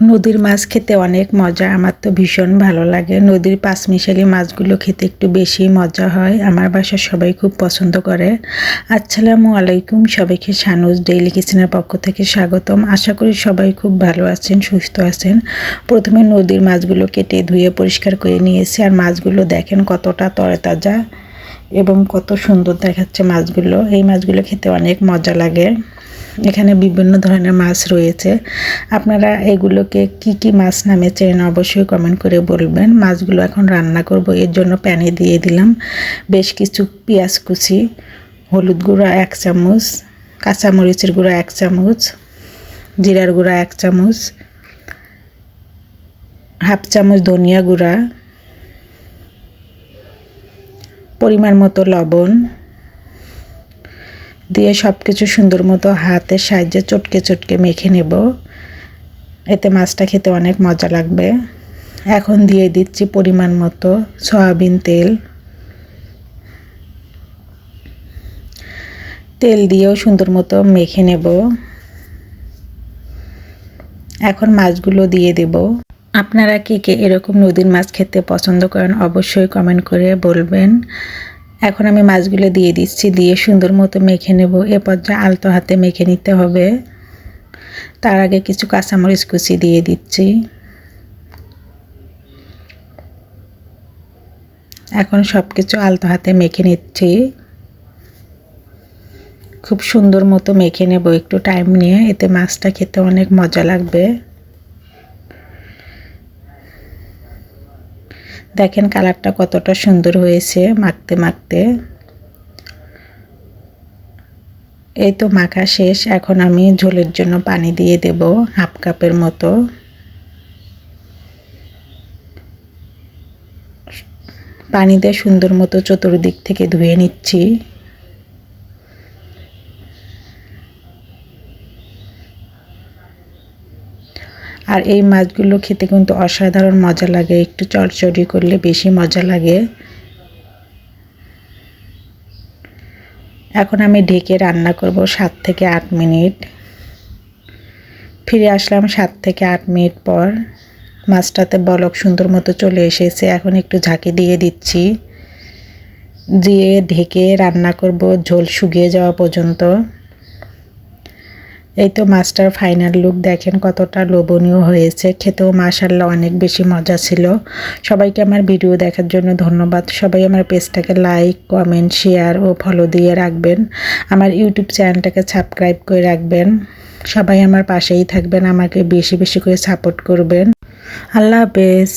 নদীর মাছ খেতে অনেক মজা। আমার তো ভীষণ ভালো লাগে। নদীর পাঁচমিশালি মাছগুলো খেতে একটু বেশি মজা হয়। আমার বাসার সবাই খুব পছন্দ করে। আসসালামু আলাইকুম। সবাইকে সানুজ ডেইলি কিচেনের পক্ষ থেকে স্বাগতম। আশা করি সবাই খুব ভালো আছেন, সুস্থ আছেন। প্রথমে নদীর মাছগুলো কেটে ধুয়ে পরিষ্কার করে নিয়েছি। আর মাছগুলো দেখেন কতটা তরতাজা এবং কত সুন্দর দেখাচ্ছে মাছগুলো। এই মাছগুলো খেতে অনেক মজা লাগে। এখানে বিভিন্ন ধরনের মাছ রয়েছে। আপনারা এগুলোকে কি কি মাছ নামে চেনেন অবশ্যই কমেন্ট করে বলবেন। মাছগুলো এখন রান্না করব, এর জন্য প্যানে দিয়ে দিলাম বেশ কিছু পেঁয়াজ কুচি, হলুদ গুঁড়া এক চামচ, কাঁচামরিচের গুঁড়া এক চামচ, জিরার গুঁড়া এক চামচ, হাফ চামচ ধনিয়া গুঁড়া, পরিমাণ মতো লবণ দিয়ে সব কিছু সুন্দর মতো হাতের সাহায্যে চটকে চটকে মেখে নেব। এতে মাছটা খেতে অনেক মজা লাগবে। এখন দিয়ে দিচ্ছি পরিমাণ মতো সয়াবিন তেল। তেল দিয়েও সুন্দর মতো মেখে নেব। এখন মাছগুলো দিয়ে দেব। আপনারা কে কে এরকম নদীর মাছ খেতে পছন্দ করেন অবশ্যই কমেন্ট করে বলবেন। এখন আমি মাছগুলো দিয়ে দিচ্ছি, দিয়ে সুন্দর মতো মেখে নেব। এ পর্যায়ে আলতো হাতে মেখে নিতে হবে, তার আগে কিছু কাঁচামরিচ কুচি দিয়ে দিচ্ছি। এখন সব কিছু আলতো হাতে মেখে নিচ্ছি। খুব সুন্দর মতো মেখে নেব, একটু টাইম নিয়ে, এতে মাছটা খেতে অনেক মজা লাগবে। দেখেন কালারটা কতটা সুন্দর হয়েছে মাখতে মাখতে। এই তো মাখা শেষ। এখন আমি ঝোলের জন্য পানি দিয়ে দেব হাফ কাপের মতো। পানি দিয়ে সুন্দর মতো চতুর্দিক থেকে ধুয়ে নিচ্ছি। আর এই মাছগুলো খেতে কিন্তু অসাধারণ মজা লাগে। একটু চড়চড়ি করলে বেশি মজা লাগে। এখন আমি ঢেকে রান্না করব সাত থেকে আট মিনিট। ফিরে আসলাম সাত থেকে আট মিনিট পর। মাছটাতে বলক সুন্দর মতো চলে এসেছে। এখন একটু ঝাঁকি দিয়ে দিচ্ছি। দিয়ে ঢেকে রান্না করব। ঝোল শুকিয়ে যাওয়া পর্যন্ত। এই তো মাছটার ফাইনাল লুক দেখেন কতটা লোভনীয় হয়েছে। খেতেও মাশাল্লাহ অনেক বেশি মজা ছিল। সবাইকে আমার ভিডিও দেখার জন্য ধন্যবাদ। সবাই আমার পেজটাকে লাইক, কমেন্ট, শেয়ার ও ফলো দিয়ে রাখবেন। আমার ইউটিউব চ্যানেলটাকে সাবস্ক্রাইব করে রাখবেন। সবাই আমার পাশেই থাকবেন, আমাকে বেশি বেশি করে সাপোর্ট করবেন। আল্লাহ হাফেজ।